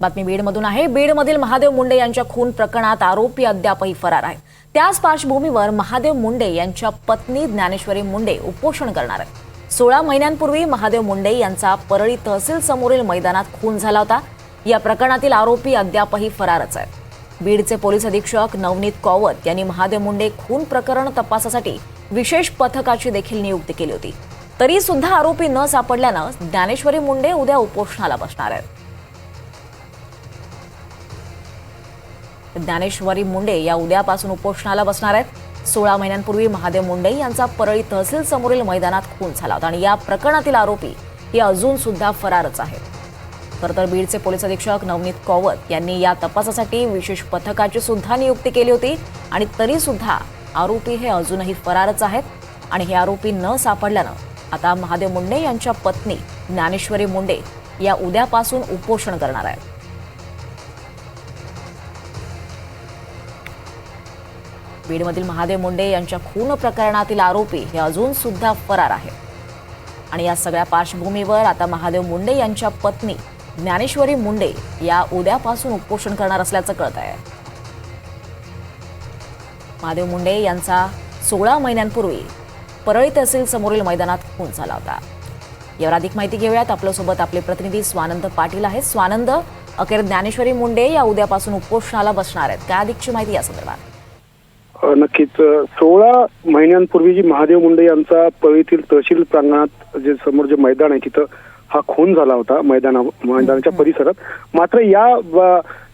बातमी बीडमधून आहे. बीडमधील महादेव मुंडे यांच्या खून प्रकरणात आरोपी अद्यापही फरार आहेत त्याच पार्श्वभूमीवर महादेव मुंडे यांच्या पत्नी ज्ञानेश्वरी मुंडे उपोषण करणार आहेत. सोळा महिन्यांपूर्वी महादेव मुंडे यांचा परळी तहसील समोरील मैदानात खून झाला होता. या प्रकरणातील आरोपी अद्यापही फरारच आहेत. बीडचे पोलीस अधीक्षक नवनीत कौवत यांनी महादेव मुंडे खून प्रकरण तपासासाठी विशेष पथकाची देखील नियुक्ती केली होती. तरी सुद्धा आरोपी न सापडल्यानं ज्ञानेश्वरी मुंडे उद्या उपोषणाला बसणार आहेत. ज्ञानेश्वरी मुंडे या उद्यापासून उपोषणाला बसणार आहेत. सोळा महिन्यांपूर्वी महादेव मुंडे यांचा परळी तहसील समोरील मैदानात खून झाला होता आणि या प्रकरणातील आरोपी हे अजून सुद्धा फरारच आहेत खरं तर बीडचे पोलीस अधीक्षक नवनीत कौवत यांनी या तपासासाठी विशेष पथकाची सुद्धा नियुक्ती केली होती आणि तरी सुद्धा आरोपी हे अजूनही फरारच आहेत आणि हे आरोपी न सापडल्यानं आता महादेव मुंडे यांच्या पत्नी ज्ञानेश्वरी मुंडे या उद्यापासून उपोषण करणार आहेत. बीडमधील महादेव मुंडे यांच्या खून प्रकरणातील आरोपी हे अजून सुद्धा फरार आहेत. आणि या सगळ्या पार्श्वभूमीवर आता महादेव मुंडे यांच्या पत्नी ज्ञानेश्वरी मुंडे या उद्यापासून उपोषण करणार असल्याचं कळत आहे. महादेव मुंडे यांचा सोळा महिन्यांपूर्वी परळी तहसील समोरील मैदानात खून झाला होता. यावर अधिक माहिती घेऊयात. आपल्यासोबत आपले प्रतिनिधी स्वानंद पाटील आहेत. स्वानंद अखेर ज्ञानेश्वरी मुंडे या उद्यापासून उपोषणाला बसणार आहेत. काय अधिकची माहिती या संदर्भात? नक्कीच. सोळा महिन्यांपूर्वी जी महादेव मुंडे यांचा पळीतील तहसील प्रांगणात जे समोर जे मैदान आहे तिथं हा खून झाला होता मैदाना मैदानाच्या परिसरात. मात्र या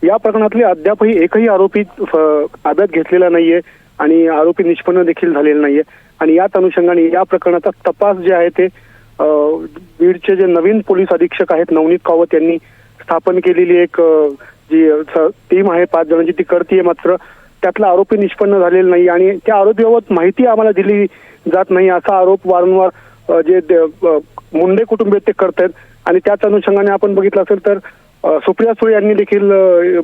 या प्रकरणातले अद्यापही एकही आरोपी ताब्यात घेतलेला नाहीये आणि आरोपी निष्पन्न देखील झालेला नाहीये. आणि याच अनुषंगाने या प्रकरणाचा तपास जे आहे ते अ, बीडचे जे नवीन पोलीस अधीक्षक आहेत नवनीत कावत यांनी स्थापन केलेली एक जी टीम आहे पाच जणांची ती करतीये मात्र. त्यातला आरोपी निष्पन्न झालेला नाही आणि त्या आरोपीबाबत माहिती आम्हाला दिली जात नाही असा आरोप वारंवार जे द- मुंडे कुटुंबीय ते करतायत. आणि त्याच अनुषंगाने आपण बघितलं असेल तर सुप्रिया सुळे यांनी देखील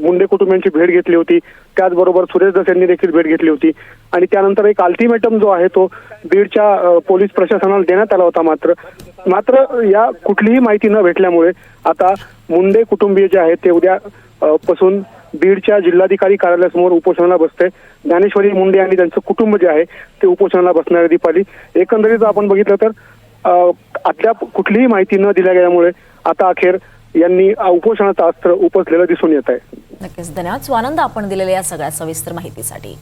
मुंडे कुटुंबियांची भेट घेतली होती. त्याचबरोबर सुरेश दस यांनी देखील भेट घेतली होती. आणि त्यानंतर एक अल्टिमेटम जो आहे तो बीडच्या पोलीस प्रशासनाला देण्यात आला होता मात्र. मात्र या कुठलीही माहिती न भेटल्यामुळे आता मुंडे कुटुंबीय जे आहेत ते उद्या पासून बीडच्या जिल्हाधिकारी कार्यालयासमोर उपोषणाला बसते. ज्ञानेश्वरी मुंडे आणि त्यांचं कुटुंब जे आहे ते उपोषणाला बसणार आहे दीपाली. एकंदरीत आपण बघितलं तर अद्याप कुठलीही माहिती न दिल्या गेल्यामुळे आता अखेर यांनी उपोषणाचं अस्त्र उपसलेलं दिसून येत आहे. नक्कीच. धन्यवाद. स्वानंद आपण दिलेल्या या सगळ्या सविस्तर माहितीसाठी.